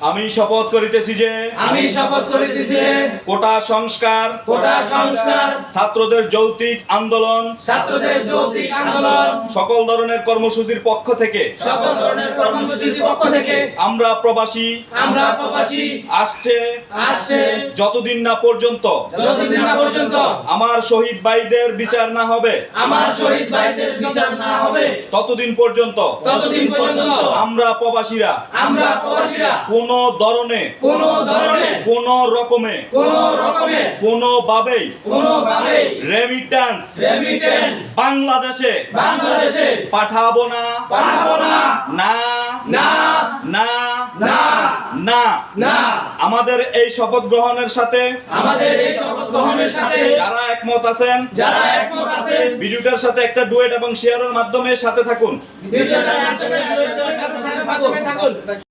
আমি শপথ করিতেছি যে আমি শপথ করিতেছি যে কোটা সংস্কার কোটা সংস্কার ছাত্রদের যৌতিক আন্দোলন ছাত্রদের যৌক্তিক আন্দোলন সকল ধরনের কর্মসূচির পক্ষ থেকে সকল ধরনের কর্মসূচির পক্ষ থেকে আমরা প্রবাসী আমরা প্রবাসী আসছে আসছে যতদিন না পর্যন্ত যতদিন না পর্যন্ত আমার শহীদ ভাইদের বিচার না হবে আমার শহীদ ভাইদের বিচার না হবে ততদিন পর্যন্ত ততদিন পর্যন্ত আমরা প্রবাসীরা আমরা প্রবাসীরা কোন ধরনে কোন ধরনের কোন রকমে কোন রকমের কোনোভাবেই কোনোভাবে রেমিটেন্স রেমিটেন্স বাংলাদেশে বাংলাদেশে পাঠাবো না পাঠাবো না। না। না। না। আমাদের এই শপথ গ্রহণের সাথে আমাদের এই শপথ গ্রহণের সাথে যারা একমত আছেন যারা একমত আছেন ভিডিওটার সাথে একটা ডুয়েট এবং শেয়ারের মাধ্যমে সাথে থাকুন। ভিডিওটার মাধ্যমে সাথে থাকুন।